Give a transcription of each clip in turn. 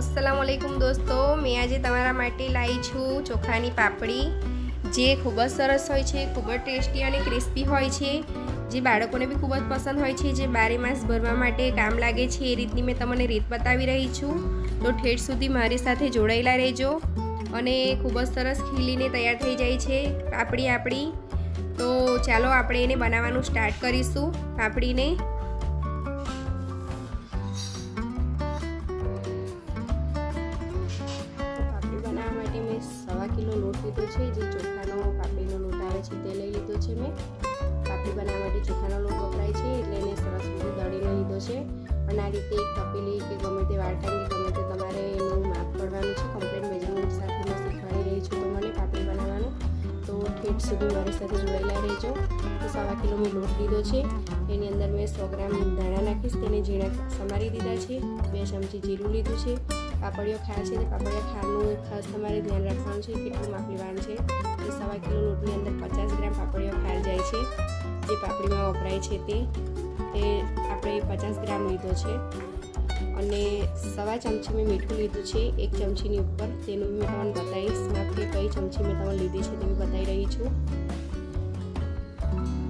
અસલામુઅલૈકુમ દોસ્તો, મેં આજે તમારા માટે લાવી છું ચોખાની પાપડી. જે ખૂબ જ સરસ હોય છે, ખૂબ જ ટેસ્ટી અને ક્રિસ્પી હોય છે. જે બાળકોને બી ખૂબ જ પસંદ હોય છે, જે બારે માસ ભરવા માટે કામ લાગે છે, એ રીતની મેં તમને રીત બતાવી રહી છું. તો ઠેઠ સુધી મારી સાથે જોડાયેલા રહેજો અને ખૂબ જ સરસ ખીલીને તૈયાર થઈ જાય છે પાપડી આપણી. તો ચાલો આપણે એને બનાવવાનું સ્ટાર્ટ કરીશું પાપડીને. લોટ લીધો છે જે ચોખાનો પાપડીનો લોટ આવે છે તે લઈ લીધો છે મેં. પાપડી બનાવવા માટે ચોખાનો લોટ વપરાય છે, એટલે એને સરસ રીતે દળીને લીધો છે. અને આ રીતે એક તપેલી કે ગમે તે વાટણ કે ગમે તે તમારે એનું માપ પડવાનું છે કમ્પ્લીટ મેજરમેન્ટ સાથે મેં શીખવાડી રહી છું તમને પાપડી બનાવવાનું. તો ઠેઠ સુધી મારી સાથે જોડાયેલા રહેજો. તો સવા કિલો મેં લોટ લીધો છે. એની અંદર મેં સો ગ્રામ ધાણા નાખીશ, તેને ઝીણા સમારી દીધા છે. બે ચમચી જીરું લીધું છે. પાપડીઓ ખાય છે, તે પાપડીઓ ખાવાનું ખાસ તમારે ધ્યાન રાખવાનું છે કેટલું માપ લેવાનું છે. એ સવા કિલો લોટની અંદર પચાસ ગ્રામ પાપડીઓ ખાઈ જાય છે, જે પાપડીમાં વપરાય છે તે. તે આપણે પચાસ ગ્રામ લીધો છે અને સવા ચમચી મેં મીઠું લીધું છે, એક ચમચીની ઉપર તેનું મેં તમને બતાવીશ, માપ કે કઈ ચમચી મેં તમને લીધી છે તે બી બતાવી રહી છું.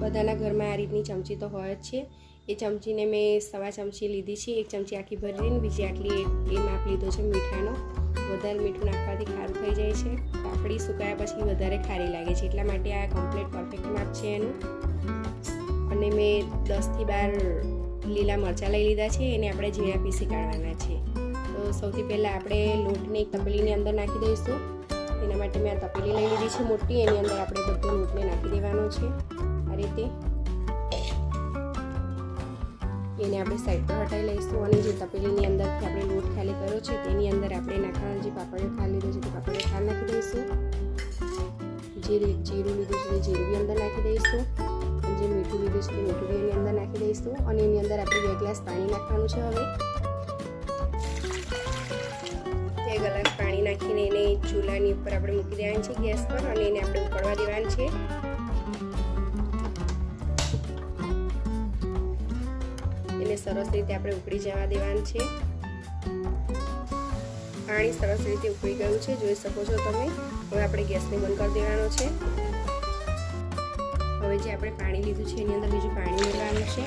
બધાના ઘરમાં આ રીતની ચમચી તો હોય જ છે. એ ચમચીને મેં સવા ચમચી લીધી છે, એક ચમચી આખી ભરીને બીજી આટલી એ માપ લીધો છે મીઠાનો. વધારે મીઠું નાખવાથી ખારું થઈ જાય છે. પાપડી સુકાયા પછી વધારે ખારી લાગે છે, એટલા માટે આ કમ્પ્લીટ પરફેક્ટ માપ છે એનું. અને મેં દસથી બાર લીલા મરચાં લઈ લીધા છે, એને આપણે ઝીણા પીસી કાઢવાના છે. તો સૌથી પહેલાં આપણે લોટને એક તપેલીની અંદર નાખી દઈશું. એના માટે મેં આ તપેલી લઈ લીધી છે મોટી, એની અંદર આપણે બધો લોટને નાખી દેવાનો છે. આ રીતે એને આપણે સાઈડ પર હટાવી લઈશું અને જે તપેલીની અંદરથી આપણે લોટ ખાલી કર્યો છે, તેની અંદર આપણે નાખવાના જે પાપડીઓ ખાલ લીધો છે, તે પાપડીઓ ખાલ નાખી દઈશું. જે જીરું લીધું છે, તે જીરું બી અંદર નાખી દઈશું. જે મીઠું લીધું છે, તે મીઠું બી એની અંદર નાખી દઈશું. અને એની અંદર આપણે બે ગ્લાસ પાણી નાખવાનું છે હવે. બે ગ્લાસ પાણી નાખીને એને ચૂલાની ઉપર આપણે મૂકી દેવાનું છે ગેસ પર અને એને આપણે ઉકળવા દેવાનું છે. સરસ રીતે આપણે ઉકળી જવા દેવાનું છે. પાણી સરસ રીતે ઉકળી ગયું છે. જોઈ શકો છો તમે. હવે આપણે ગેસને બંધ કરી દેવાનો છે. હવે જે આપણે પાણી લીધું છે, એની અંદર બીજું પાણી મેળવાનું છે.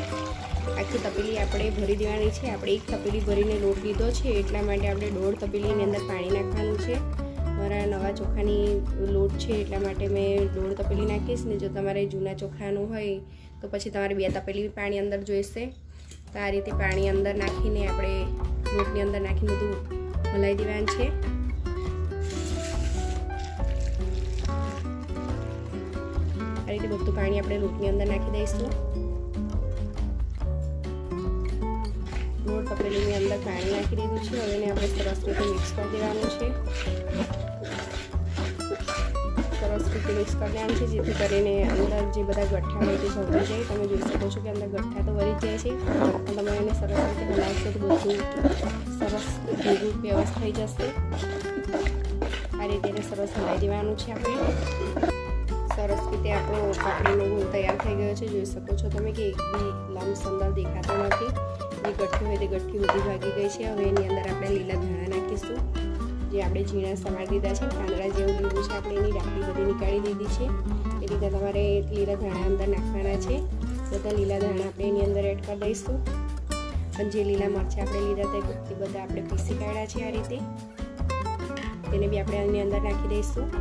આખી તપેલી આપણે ભરી દેવાની છે. આપણે એક તપેલી ભરીને લોટ લીધો છે, એટલા માટે આપણે દોઢ તપેલીની અંદર પાણી નાખવાનું છે. મારા નવા ચોખાની લોટ છે, એટલા માટે મેં દોઢ તપેલી નાખીશ. ને જો તમારે જૂના ચોખાનું હોય, તો પછી તમારે બે તપેલી પાણી અંદર જોઈશે. તો આ રીતે પાણી અંદર નાખીને આપણે લોટની અંદર નાખીને બધું હલાવી દેવાનું છે. આ રીતે બધું પાણી આપણે લોટની અંદર નાખી દઈશું. લોટ તપેલીની અંદર પાણી નાખી દીધું છે. હવે આપણે સરસ રીતે મિક્સ કરી દેવાનું છે. સરસ મિક્સ કરી દેવાનું છે, જેથી કરીને અંદર જે બધા ગઠ્ઠા હોય તે ભરી જાય તમે જોઈ શકો છો કે અંદર ગઠ્ઠા તો વળી જાય છે તમે એને સરસ રીતે બનાવશો તો બધું સરસ ભેગું વ્યવસ્થિત થઈ જશે. આ રીતે એને સરસ હલાવી દેવાનું છે આપણે. સરસ રીતે આપણો પાપડીનો ગુણ તૈયાર થઈ ગયો છે, જોઈ શકો છો તમે કે એક બી લમ્સ દેખાતો નથી. જે ગઠ્ઠી હોય તે ગઠ્ઠી બધી ભાગી ગઈ છે. હવે એની અંદર આપણે લીલા ધાણા નાખીશું. જે આપણે ઝીણા સમારી દીધા છે પાંદડા જેવું લીધું છે આપણે એની ડાકડી બધી નીકાળી દીધી છે. એ રીતે તમારે લીલા ધાણા અંદર નાખવાના છે. બધા લીલા ધાણા આપણે એની અંદર એડ કરી દઈશું. અને જે લીલા મરચાં આપણે લીધા હતા એ બધા આપણે પીસી કાઢ્યા છે આ રીતે. તેને બી આપણે એની અંદર નાખી દઈશું.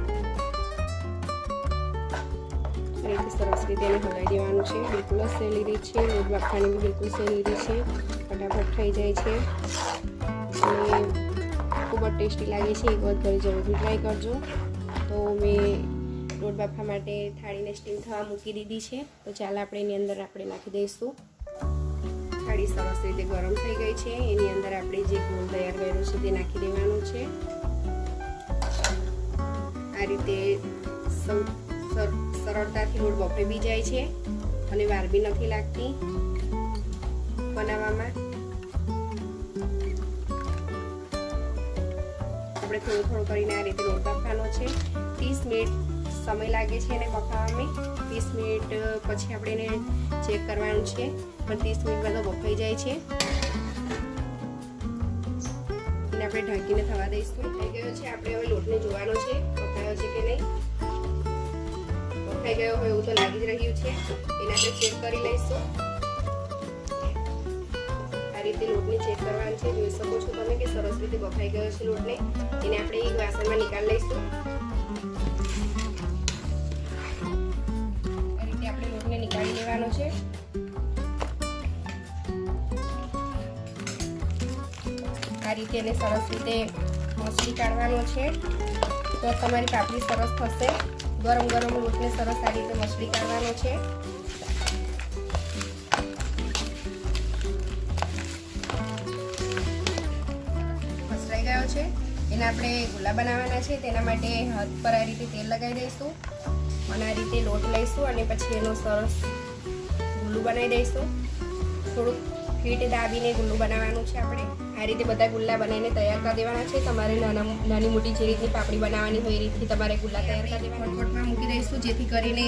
રીતે સરસ રીતે એને હલાવી દેવાનું છે. બિલકુલ જ સહેલી રીત છે. લોટ બાફવાની બી બિલકુલ સહેલી રીત છે. ફટાફટ થઈ જાય છે. અને ખૂબ જ ટેસ્ટી લાગે છે એક વખત ઘરે જરૂરથી ટ્રાય કરજો તો મેં લોટ બાફવા માટે થાળીને સ્ટીમ થવા મૂકી દીધી છે તો ચાલ આપણે એની અંદર આપણે નાખી દઈશું થાળી સરસ રીતે ગરમ થઈ ગઈ છે, એની અંદર આપણે જે ગોળ તૈયાર કર્યો છે તે નાખી દેવાનું છે. આ રીતે સૌ સરળતાથી લોટ બફાઈ બી જાય છે, અને વાર બી નથી લાગતી બનાવવામાં. આપણે થોડું થોડું કરીને આ રીતે લોટ બાફવાનો છે. ત્રીસ મિનિટ સમય લાગે છે એને બફાવવામાં ત્રીસ મિનિટ પછી આપણે એને ચેક કરવાનું છે. પણ ત્રીસ મિનિટમાં તો બફાઈ જાય છે. એને આપણે ઢાંકીને થવા દઈશું. થઈ ગયો છે. આપણે હવે લોટને જોવાનો છે. બફાયો છે કે નહીં? બફાઈ ગયો હોય એવું તો લાગી જ રહ્યું છે. એને આપણે ચેક કરી લઈશું. રીતે લોટને ચેક કરવાનું છે. જોઈ શકો છો તમે કે સરસ રીતે બફાઈ ગયો છે લોટને. એને આપણે એક વાસણમાં નિકાલ લઈશું. આ રીતે આપણે લોટને નીકાળી લેવાનો છે. આ રીતે એને સરસ રીતે મસળી કાઢવાનો છે. તો તમારી પાપડી સરસ થશે. ગરમ ગરમ લોટને સરસ આ રીતે મસળી કાઢવાનો છે. છે. એને આપણે ગુલાબ બનાવવાના છે. તેના માટે હાથ પર આ રીતે તેલ લગાવી દઈશું. અને આ રીતે લોટ લઈશું અને પછી એનું સરસ ગુલ્લું બનાવી દઈશું. થોડુંક ફીટ દાબીને ગુલ્લું બનાવવાનું છે આપણે. આ રીતે બધા ગુલ્લા બનાવીને તૈયાર કરી દેવાના છે. તમારે નાના નાની મોટી જે રીતની પાપડી બનાવવાની હોય એ રીતથી તમારે ગુલ્લા તૈયાર કરી દેવાના ફટફટમાં મૂકી દઈશું જેથી કરીને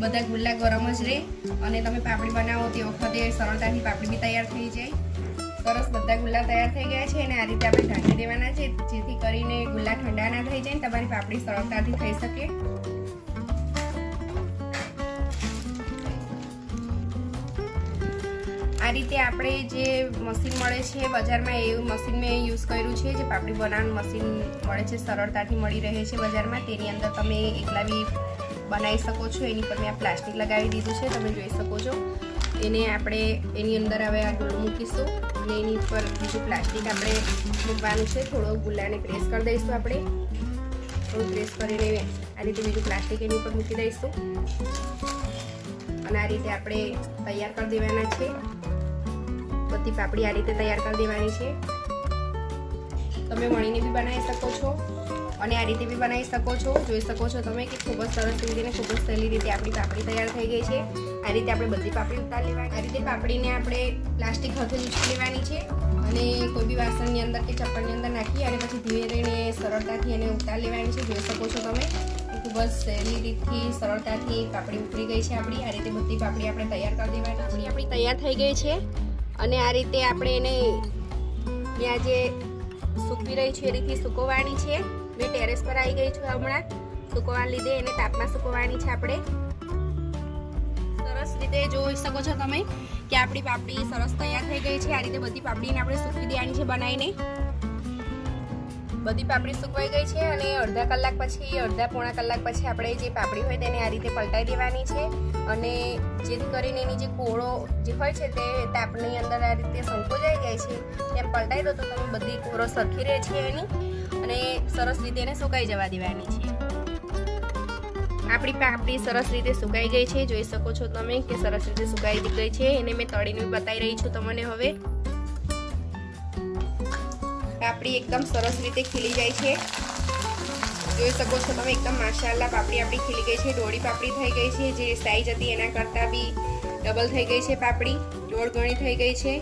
બધા ગુલ્લા ગરમ જ રહે અને તમે પાપડી બનાવો તે વખતે સરળતાથી પાપડી બી તૈયાર થઈ જાય. સરસ બધા ગુલ્લા તૈયાર થઈ ગયા છે અને આ રીતે આપણે ઢાંકી દેવાના છે, જેથી કરીને ગુલ્લા ઠંડા ના થઈ જાય તમારી પાપડી સરળતાથી થઈ શકે. આ રીતે આપણે જે મશીન મળે છે, બજારમાં એવું મશીન મેં યુઝ કર્યું છે, જે પાપડી બનાવવાનું મશીન મળે છે, સરળતાથી મળી રહે છે બજારમાં. તેની અંદર તમે એકલા બી બનાવી શકો છો, એની પર મેં આ પ્લાસ્ટિક લગાવી દીધું છે, તમે જોઈ શકો છો. એને આપણે એની અંદર હવે આ ગોળ મૂકીશું. અને એની ઉપર બીજું પ્લાસ્ટિક આપણે મૂકવાનું છે. થોડો ગુલ્લાને પ્રેસ કરી દઈશું આપણે. થોડું પ્રેસ કરીને આ રીતે બીજું પ્લાસ્ટિક એની ઉપર મૂકી દઈશું. અને આ રીતે આપણે તૈયાર કરી દેવાના છે. બધી પાપડી આ રીતે તૈયાર કરી દેવાની છે. તમે વણીને બી બનાવી શકો છો અને આ રીતે બી બનાવી શકો છો. જોઈ શકો છો તમે કે ખૂબ જ સરસ રીતે ખૂબ જ સહેલી રીતે આપણી પાપડી તૈયાર થઈ ગઈ છે. આ રીતે આપણે બધી પાપડી ઉતારી લેવાની. આ રીતે પાપડીને આપણે પ્લાસ્ટિક હાથે ઉચકી લેવાની છે. અને કોઈ બી વાસણની અંદર કે ચપ્પલની અંદર નાખી અને પછી ધીરે સરળતાથી એને ઉતાર લેવાની છે. જોઈ શકો છો તમે. ખૂબ જ સહેલી રીતથી, સરળતાથી પાપડી ઉતરી ગઈ છે આપણી. આ રીતે બધી પાપડી આપણે તૈયાર કરી દેવાની. પાપડી આપણી તૈયાર થઈ ગઈ છે. અને આ રીતે આપણે એને ત્યાં જે સૂકવી રહી છે એ રીતે સૂકવવાની છે. મેં ટેરેસ પર આવી ગઈ છું હમણાં. સૂકવવાના લીધે એને તાપમાં સૂકવવાની છે આપણે. સરસ રીતે જોઈ શકો છો તમે કે આપણી પાપડી સરસ તૈયાર થઈ ગઈ છે. આ રીતે બધી પાપડીને આપણે સૂકવી દેવાની છે બનાવીને. બધી પાપડી સુકવાઈ ગઈ છે અને અડધા કલાક પછી, અડધા પોણા કલાક પછી આપણે જે પાપડી હોય તેને આ રીતે પલટાઈ દેવાની છે. અને જેથી કરીને એની જે કોળો જે હોય છે તે તાપની અંદર આ રીતે સંકોચાઈ જાય છે. તેમ પલટાઈ દો તો તમે બધી કોળો સરખી રહે છે એની. અને સરસ રીતે એને સુકાઈ જવા દેવાની છે. આપણી પાપડી સરસ રીતે સુકાઈ ગઈ છે. જોઈ શકો છો તમે કે સરસ રીતે સુકાઈ ગઈ છે. એને મેં તળીને બતાવી રહી છું તમને હવે. પાપડી એકદમ સરસ રીતે ખીલી જાય છે. જોઈ શકો છો તમે એકદમ માશાલ્લા પાપડી આપણી ખીલી ગઈ છે. ડોળી પાપડી થઈ ગઈ છે. જે સાઈઝ હતી એના કરતાં બી ડબલ થઈ ગઈ છે પાપડી. દોઢ ગણી થઈ ગઈ છે.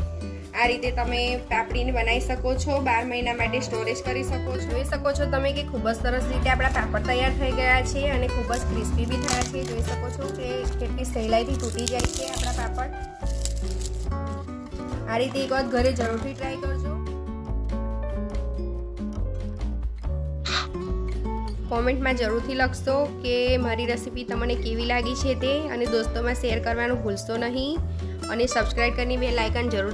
આ રીતે તમે પાપડીને બનાવી શકો છો, બાર મહિના માટે સ્ટોરેજ કરી શકો છો. જોઈ શકો છો તમે કે ખૂબ જ સરસ રીતે આપણા પાપડ તૈયાર થઈ ગયા છે અને ખૂબ જ ક્રિસ્પી બી થયા છે. જોઈ શકો છો કે કેટલી સહેલાઈથી તૂટી જાય છે આપણા પાપડ. આ રીતે એક વખત ઘરે જરૂરથી ટ્રાય કરજો. કોમેન્ટમાં જરૂરથી લખશો કે મારી રેસીપી તમને કેવી લાગી છે તે, અને દોસ્તોમાં શેર કરવાનું ભૂલશો નહીં. અને સબસ્ક્રાઈબ કરીને બે લાઇકન જરૂર